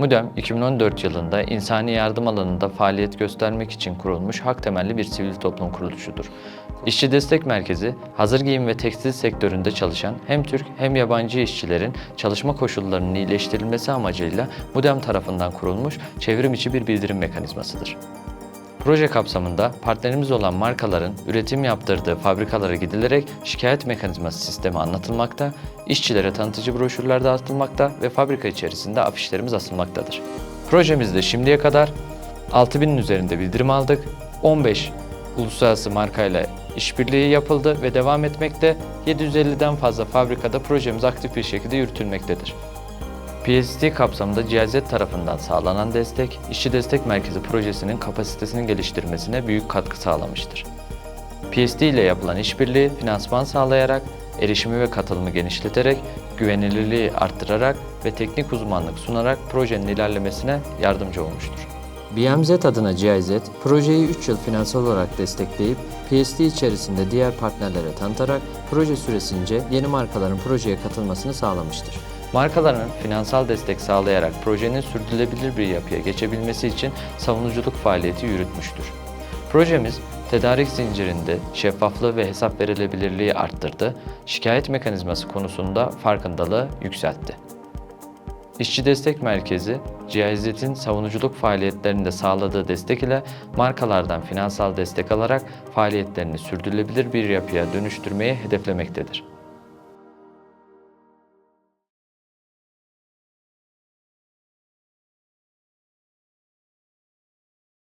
MUDEM 2014 yılında insani yardım alanında faaliyet göstermek için kurulmuş hak temelli bir sivil toplum kuruluşudur. İşçi Destek Merkezi, hazır giyim ve tekstil sektöründe çalışan hem Türk hem yabancı işçilerin çalışma koşullarının iyileştirilmesi amacıyla MUDEM tarafından kurulmuş çevrim içi bir bildirim mekanizmasıdır. Proje kapsamında partnerimiz olan markaların üretim yaptırdığı fabrikalara gidilerek şikayet mekanizması sistemi anlatılmakta, işçilere tanıtıcı broşürler dağıtılmakta ve fabrika içerisinde afişlerimiz asılmaktadır. Projemizde şimdiye kadar 6000'in üzerinde bildirim aldık, 15 uluslararası markayla işbirliği yapıldı ve devam etmekte, 750'den fazla fabrikada projemiz aktif bir şekilde yürütülmektedir. PST kapsamında GIZ tarafından sağlanan destek, İşçi Destek Merkezi projesinin kapasitesinin geliştirmesine büyük katkı sağlamıştır. PST ile yapılan işbirliği finansman sağlayarak, erişimi ve katılımı genişleterek, güvenilirliği arttırarak ve teknik uzmanlık sunarak projenin ilerlemesine yardımcı olmuştur. BMZ adına GIZ, projeyi 3 yıl finansal olarak destekleyip, PST içerisinde diğer partnerlere tanıtarak proje süresince yeni markaların projeye katılmasını sağlamıştır. Markaların finansal destek sağlayarak projenin sürdürülebilir bir yapıya geçebilmesi için savunuculuk faaliyeti yürütmüştür. Projemiz, tedarik zincirinde şeffaflığı ve hesap verilebilirliği arttırdı, şikayet mekanizması konusunda farkındalığı yükseltti. İşçi Destek Merkezi, GIZ'in savunuculuk faaliyetlerinde sağladığı destek ile markalardan finansal destek alarak faaliyetlerini sürdürülebilir bir yapıya dönüştürmeyi hedeflemektedir.